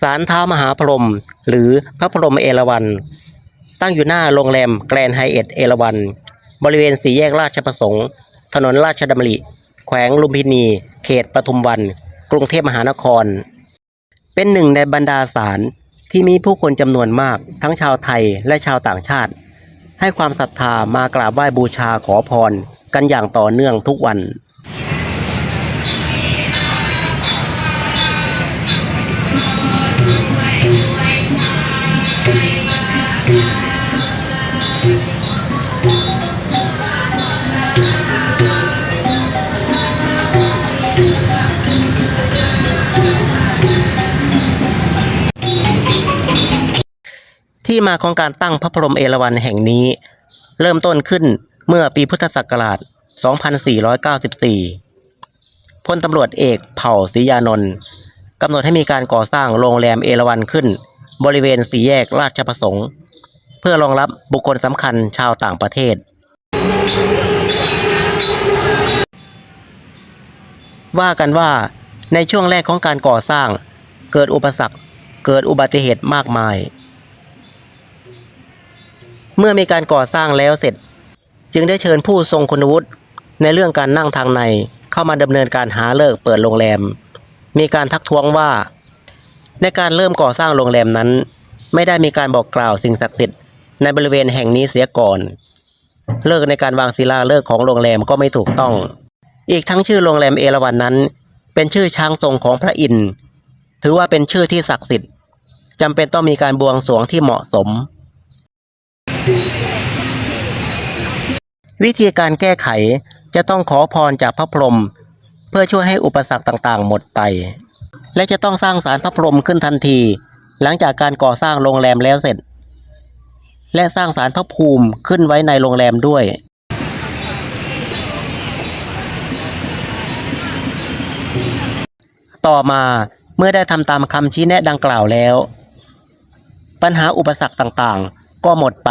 ศาลเท้ามหาพรหมหรือพระพรหมเอราวัณตั้งอยู่หน้าโรงแรมแกรนด์ไฮเอทเอราวัณบริเวณสี่แยกราชประสงค์ ถนนราชดำริ แขวงลุมพินี เขตปทุมวัน กรุงเทพมหานคร เป็นหนึ่งในบรรดาศาลที่มีผู้คนจำนวนมากทั้งชาวไทยและชาวต่างชาติ ให้ความศรัทธามากราบไหว้บูชาขอพร กันอย่างต่อเนื่องทุกวัน ที่มาของการตั้งพระพรหมเอราวัณแห่งนี้ เริ่มต้นขึ้นเมื่อปีพุทธศักราช 2494 พลตำรวจเอกเผ่าศรียานนท์ กำหนดให้มีการก่อสร้างโรงแรมเอราวัณขึ้น บริเวณสี่แยกราชประสงค์ เพื่อรองรับบุคคลสำคัญชาวต่างประเทศ ว่ากันว่าในช่วงแรกของการก่อสร้าง เกิดอุปสรรคเกิดอุบัติเหตุมากมาย เมื่อมีการก่อสร้างแล้วเสร็จ จึงได้เชิญผู้ทรงคุณวุฒิในเรื่องการนั่งทางในเข้ามาดำเนินการหาเลิกเปิดโรงแรม มีการทักท้วงว่า ในการเริ่มก่อสร้างโรงแรมนั้น ไม่ได้มีการบอกกล่าวสิ่งศักดิ์สิทธิ์ในบริเวณแห่งนี้เสียก่อน เลิกในการวางศิลาฤกษ์ของโรงแรมก็ไม่ถูกต้อง อีกทั้งชื่อโรงแรมเอราวัณนนั้น เป็นชื่อช้างทรงของพระอินทร์ถือว่าเป็นชื่อที่ศักดิ์สิทธิ์จำเป็นต้องมีการบวงสรวงที่เหมาะสม วิธีการแก้ไขจะต้องขอพรจากพระพรหม พื่อช่วยให้อุปสรรคต่างๆ หมดไป และจะต้องสร้างศาลพระพรหมขึ้นทันที หลังจากการก่อสร้างโรงแรมแล้วเสร็จ และสร้างศาลพระภูมิขึ้นไว้ในโรงแรมด้วยต่อมาเมื่อได้ทำตามคำชี้แนะดังกล่าวแล้ว ปัญหาอุปสรรคต่างๆ ก็หมดไป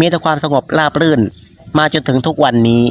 มีแต่ความสงบราบรื่นมาจนถึงทุกวันนี้